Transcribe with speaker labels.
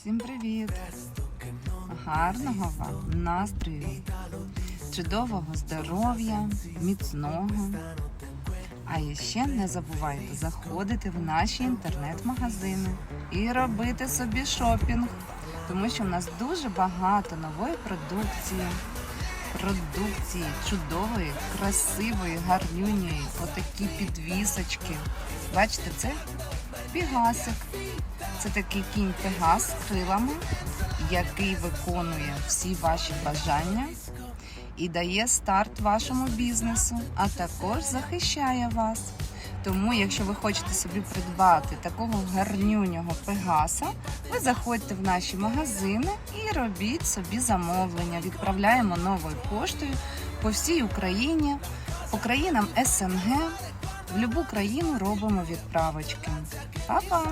Speaker 1: Всім привіт! Гарного вам настрою, чудового здоров'я, міцного. А ще не забувайте заходити в наші інтернет-магазини і робити собі шопінг, тому що в нас дуже багато нової продукції, продукції чудової, красивої, гарнюньої, отакі підвісочки. Бачите, це пігасик. Це такий кінь Пегас з крилами, який виконує всі ваші бажання і дає старт вашому бізнесу, а також захищає вас. Тому, якщо ви хочете собі придбати такого гарнюнього пегаса, ви заходьте в наші магазини і робіть собі замовлення. Відправляємо новою поштою по всій Україні, по країнам СНГ. В будь-яку країну робимо відправочки. Па-па!